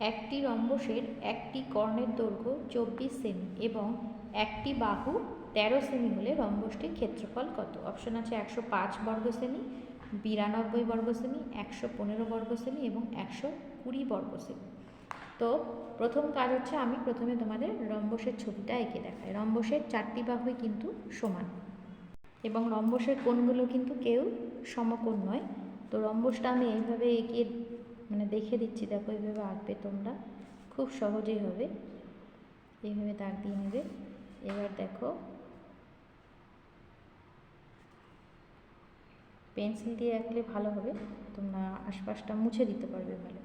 একটি রম্বসের একটি কর্ণের দৈর্ঘ্য চব্বিশ সেমি এবং একটি বাহু তেরো সেমি হলে রম্বসটির ক্ষেত্রফল কত? অপশন আছে একশো পাঁচ বর্গ সেমি, বিরানব্বই বর্গ সেমি, একশো পনেরো বর্গ সেমি এবং একশো কুড়ি বর্গ সেমি। তো প্রথম কাজ হচ্ছে আমি প্রথমে তোমাদের রম্বসের ছবিটা এঁকে দেখাই। রম্বসের চারটি বাহুই কিন্তু সমান এবং রম্বসের কোণগুলো কিন্তু কেউ সমকোণ নয়। তো রম্বসটা আমি এইভাবে এঁকে মানে দেখে দিচ্ছি, দেখো এইভাবে আঁকবে তোমরা। খুব সহজেই হবে। এইভাবে দাগ দিয়ে নেবে। এবার দেখো। পেন্সিল দিয়ে আঁকলে ভালো হবে। তোমরা আশপাশটা মুছে দিতে পারবে ভালো।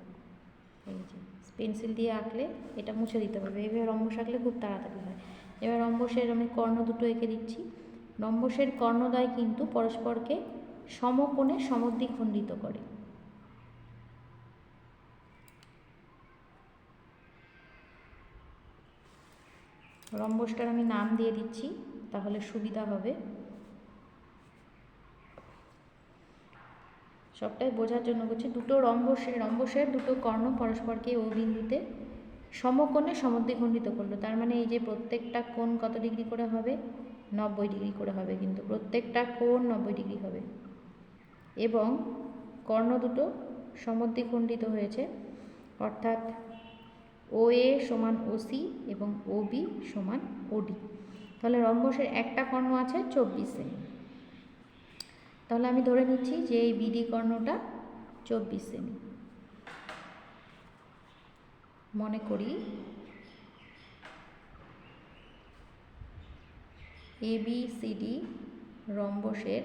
এই যে, পেন্সিল দিয়ে আঁকলে এটা মুছে দিতে পারবে। এইভাবে রম্বস আঁকলে খুব তাড়াতাড়ি হয়। এবার রম্বসের আমি কর্ণ দুটো এঁকে দিচ্ছি। রম্বসের কর্ণদ্বয় কিন্তু পরস্পরকে সমকোণে সমদ্বিখণ্ডিত করে। রম্বসটার আমি নাম দিয়ে দিচ্ছি, তাহলে সুবিধা হবে। সবটাই বোঝার জন্য বলছি, দুটো রম্বসের রম্বসের দুটো কর্ণ পরস্পরকে ও বিন্দুতে সমকোণে সমদ্বিখণ্ডিত করল। তার মানে এই যে প্রত্যেকটা কোণ কত ডিগ্রি করে হবে? নব্বই ডিগ্রি করে হবে কিন্তু প্রত্যেকটা কোণ নব্বই ডিগ্রি হবে। এবং কর্ণ দুটো সমদ্বিখণ্ডিত হয়েছে, অর্থাৎ ও এ সমান ও সি এবং ও বি সমান ওডি তাহলে রম্বসের একটা কর্ণ আছে চব্বিশ। সেমি তাহলে আমি ধরে নিচ্ছি যে এই বিডি কর্ণটা চব্বিশ। সেমি মনে করি এ বি সি ডি রম্বসের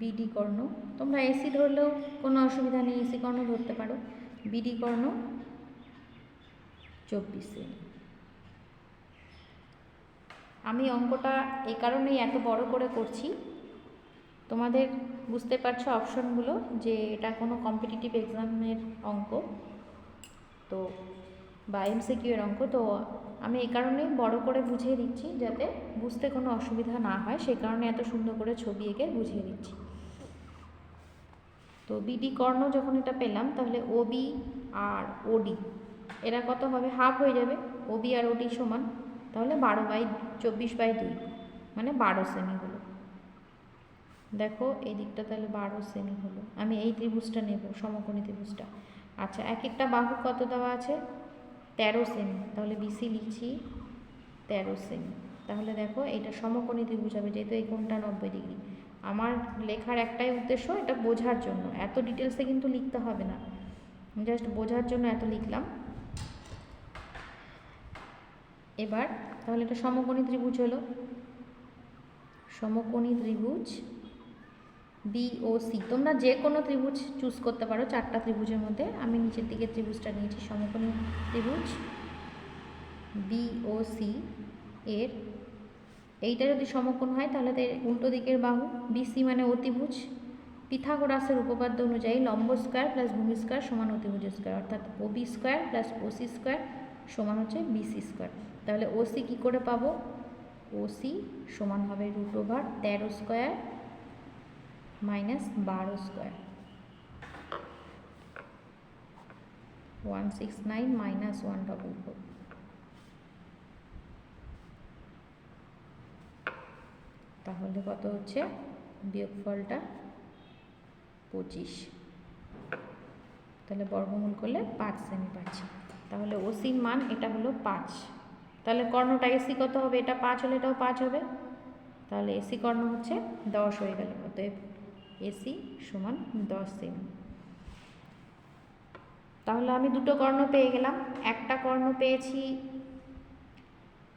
বিডি কর্ণ। তোমরা এসি ধরলেও কোনো অসুবিধা নেই এসি কর্ণ ধরতে পারো। বিডি কর্ণ চব্বিশ। সেমি আমি অঙ্কটা এই কারণেই এত বড় করে করছি। তোমাদের বুঝতে পারছ অপশনগুলো যে এটা কোনো কম্পিটিটিভ এক্সামের অঙ্ক। তো বা এমসিকিউ এর অঙ্ক, তো আমি এই কারণেই বড় করে বুঝিয়ে দিচ্ছি যাতে বুঝতে কোনো অসুবিধা না হয়। সেই কারণে এত সুন্দর করে ছবি এঁকে বুঝিয়ে দিচ্ছি। তো বিডি কর্ণ যখন এটা পেলাম, তাহলে ওবি আর ওডি এরা কত হবে? হাফ হয়ে যাবে। ওবি আর ওডি সমান, তাহলে বারো বাই চব্বিশ বাই দুই মানে বারো সেমি হলো। দেখো, এই দিকটা তাহলে বারো সেমি হলো। আমি এই ত্রিভুজটা নেব, সমকোণী ত্রিভুজটা। আচ্ছা এক একটা বাহু কত দেওয়া আছে? তেরো সেমি, তাহলে বিসি লিখছি তেরো সেমি। তাহলে দেখো এটা সমকোণী ত্রিভুজ হবে, যেহেতু এই কোণটা নব্বই ডিগ্রি। আমার লেখার একটাই উদ্দেশ্য এটা বোঝার জন্য। এত ডিটেলসে কিন্তু লিখতে হবে না। জাস্ট বোঝার জন্য এত লিখলাম। এবার তাহলে এটা সমকোণী ত্রিভুজ হলো। সমকোণী ত্রিভুজ বিওসি তোমরা যে কোনো ত্রিভুজ চুজ করতে পারো, চারটা ত্রিভুজের মধ্যে। আমি নিচের দিকে ত্রিভুজটা নিয়েছি, সমকোণী ত্রিভুজ। বিওসি এর। এইটা যদি সমকোণ হয়, তাহলে এর উল্টো দিকের বাহু। বিসি মানে অতিভুজ পিথাগোরাসের উপপাদ্য অনুযায়ী লম্ব স্কোয়ার প্লাস ভূমি স্কোয়ার সমান অতিভুজ স্কোয়ার অর্থাৎ OB square plus OC square সমান হচ্ছে বিসি স্কোয়ার তাহলে ওসি কী করে পাবো? ওসি সমান হবে রুট ওভার তেরো স্কোয়ার মাইনাস বারো square one six nine minus one double four তাহলে কত হচ্ছে? বিয়োগফলটা পঁচিশ। তাহলে বর্গমূল করলে পাঁচ সেমি পাচ্ছি। তাহলে ওসির মান এটা হলো পাঁচ। তাহলে কর্ণটা এসি কত হবে? এটা পাঁচ হলে এটাও পাঁচ হবে। তাহলে এসি কর্ণ হচ্ছে দশ হয়ে গেল। অতএব এসি সমান দশ সেমি। তাহলে আমি দুটো কর্ণ পেয়ে গেলাম। একটা কর্ণ পেয়েছি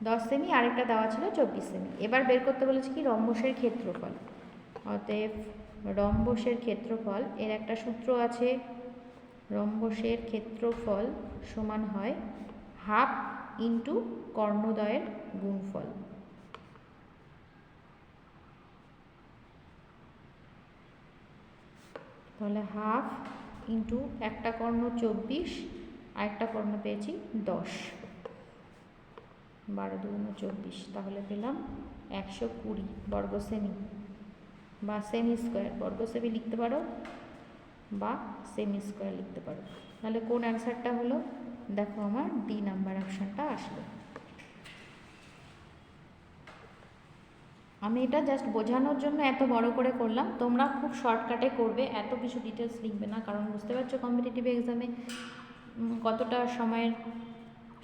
দশ সেমি আরেকটা দেওয়া ছিল চব্বিশ সেমি এবার বের করতে বলেছি কি, রম্বসের ক্ষেত্রফল। অতএব রম্বসের ক্ষেত্রফল, এর একটা সূত্র আছে, রম্বসের ক্ষেত্রফল সমান হয় হাফ ইন্টু কর্ণদয়ের গুণফল। তাহলে হাফ ইন্টু একটা কর্ণ চব্বিশ আর একটা কর্ণ পেয়েছি দশ। বারো দুগুণ চব্বিশ, তাহলে পেলাম একশো কুড়ি বর্গ সেমি। বা সেমি স্কোয়ার, বর্গ সেমি লিখতে পারো বা সেমি স্কোয়ার লিখতে পারো। তাহলে কোন অ্যান্সারটা হলো? দেখো আমার ডি নাম্বার অপশানটা আসলো। আমি এটা জাস্ট বোঝানোর জন্য এত বড় করে করলাম। তোমরা খুব শর্টকাটে করবে, এত কিছু ডিটেলস লিখবে না, কারণ বুঝতে পারছ কম্পিটিটিভ এক্সামে কতটা সময়ের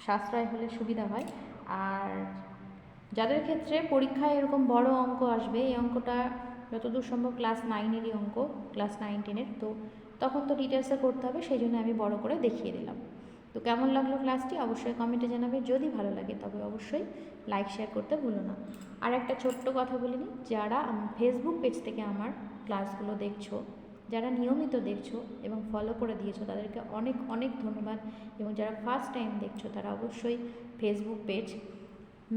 সাশ্রয় হলে সুবিধা হয়। আর যাদের ক্ষেত্রে পরীক্ষায় এরকম বড় অঙ্ক আসবে, এই অঙ্কটা যতদূর সম্ভব ক্লাস নাইনেরই অঙ্ক ক্লাস নাইন টেনের তো তখন তো ডিটেলসে করতে হবে, সেই জন্য আমি বড় করে দেখিয়ে দিলাম। তো কেমন লাগল ক্লাসটি? অবশ্যই কমেন্টে জানাবে। যদি ভালো লাগে, তবে অবশ্যই লাইক শেয়ার করতে ভুলো না। আর একটা ছোট্ট কথা বলে যারা ফেসবুক পেজ থেকে আমার ক্লাসগুলো দেখছ, যারা নিয়মিত দেখছ এবং ফলো করে দিয়েছ, তাদেরকে অনেক অনেক ধন্যবাদ। এবং যারা ফার্স্ট টাইম দেখছ, তারা অবশ্যই Facebook page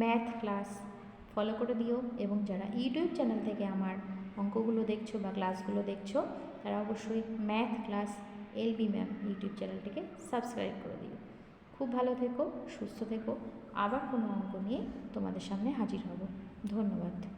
math class follow করে দিও। এবং যারা ইউটিউব চ্যানেল থেকে আমার অঙ্কগুলো দেখছ বা ক্লাসগুলো দেখছ, তারা অবশ্যই math class LB ma'am YouTube চ্যানেলটিকে সাবস্ক্রাইব করে দিও। খুব ভালো থেকো, সুস্থ থেকো। আবার কোনো অঙ্ক নিয়ে তোমাদের সামনে হাজির হব। ধন্যবাদ।